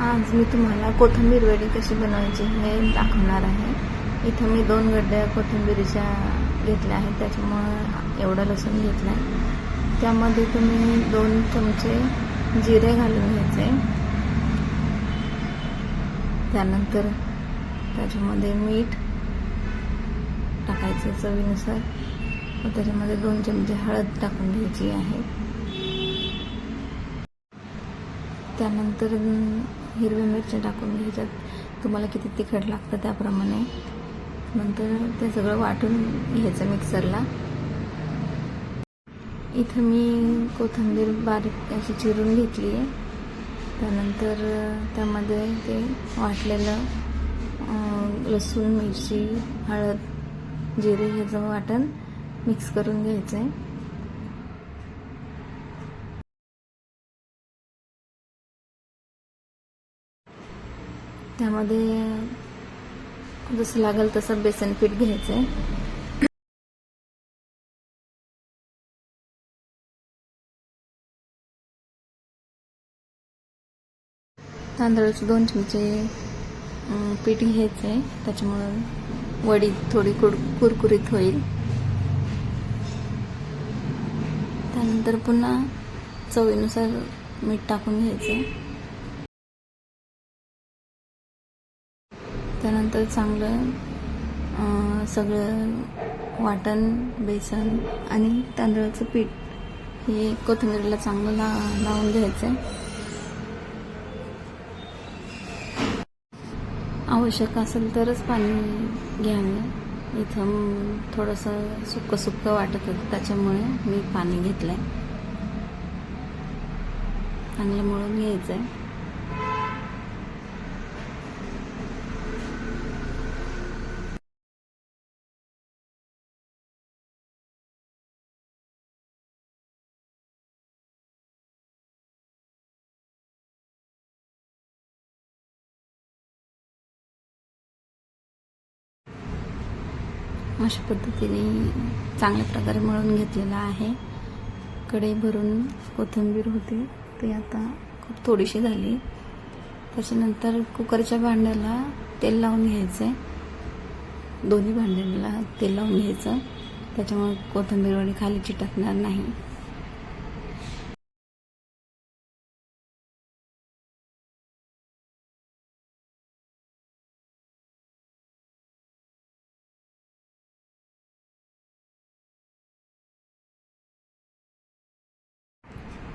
आज मी तुम्हाला कोथिंबीर वडी कशी बनवायची हे दाखवणार आहे. इथं मी दोन गड्ड्या कोथिंबीरीच्या घेतल्या आहेत त्याच्यामुळं एवढं लसूण घेतलं आहे त्यामध्ये तुम्ही दोन चमचे जिरे घालून घ्यायचे. त्यानंतर त्याच्यामध्ये मीठ टाकायचं चवीनुसार. त्याच्यामध्ये दोन चमचे हळद टाकून घ्यायची आहे. त्यानंतर हिरव्या मिरच्या टाकून घ्यायच्यात तुम्हाला किती तिखट लागतं त्याप्रमाणे. नंतर ते सगळं वाटून घ्यायचं मिक्सरला. इथं मी कोथिंबीर बारीक अशी चिरून घेतली आहे. त्यानंतर त्यामध्ये ते वाटलेलं लसूण मिरची हळद जिरे ह्याचं वाटण मिक्स करून घ्यायचं आहे त्यामध्ये जसं लागेल तसं बेसन पीठ घ्यायचं आहे तांदळाचं दोन चमचे पीठ घ्यायचं आहे त्याच्यामुळं वडी थोडी कुड कुरकुरीत होईल. त्यानंतर पुन्हा चवीनुसार मीठ टाकून घ्यायचं त्यानंतर चांगलं सगळं वाटण बेसन आणि तांदळाचं पीठ हे कोथिंबीरीला चांगलं ला लावून घ्यायचं आहे आवश्यक असेल तरच पाणी घ्यावं. इथं थोडंसं सुक्कं सुक्कं वाटत होतं त्याच्यामुळे मी पाणी घेतलं आहे चांगलं मळून घ्यायचं आहे अशा पद्धतीने चांगल्या प्रकारे मळून घेतलेला आहे. कढई भरून कोथिंबीर होती ती आता खूप थोडीशी झाली. त्याच्यानंतर कुकरच्या भांड्याला तेल लावून घ्यायचं. आहे दोन्ही भांड्याला तेल लावून घ्यायचं. त्याच्यामुळे कोथिंबीर वडी खाली चिटकणार नाही.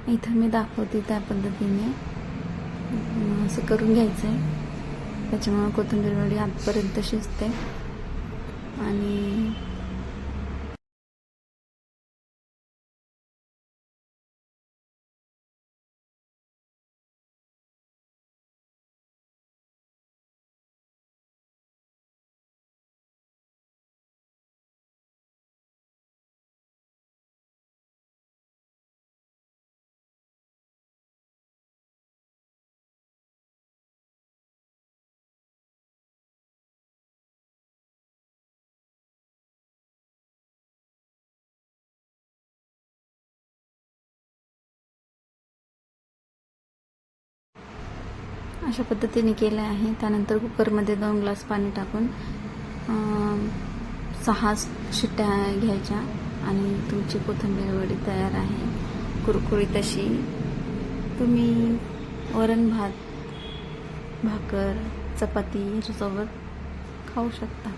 इथं मी दाखवते त्या पद्धतीने. असं करून घ्यायचं आहे त्याच्यामुळे कोथिंबीर वडी आतपर्यंत शिजते. आणि अशा पद्धतीने केलं आहे. त्यानंतर कुकरमध्ये दोन ग्लास पाणी टाकून सहा शिट्ट्या घ्यायच्या आणि तुमची कोथिंबीर वडी तयार आहे. कुरकुरीत अशी. तुम्ही वरण भात भाकर चपाती ह्याच्यासोबत खाऊ शकता.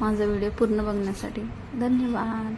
माझा व्हिडिओ पूर्ण बघण्यासाठी धन्यवाद.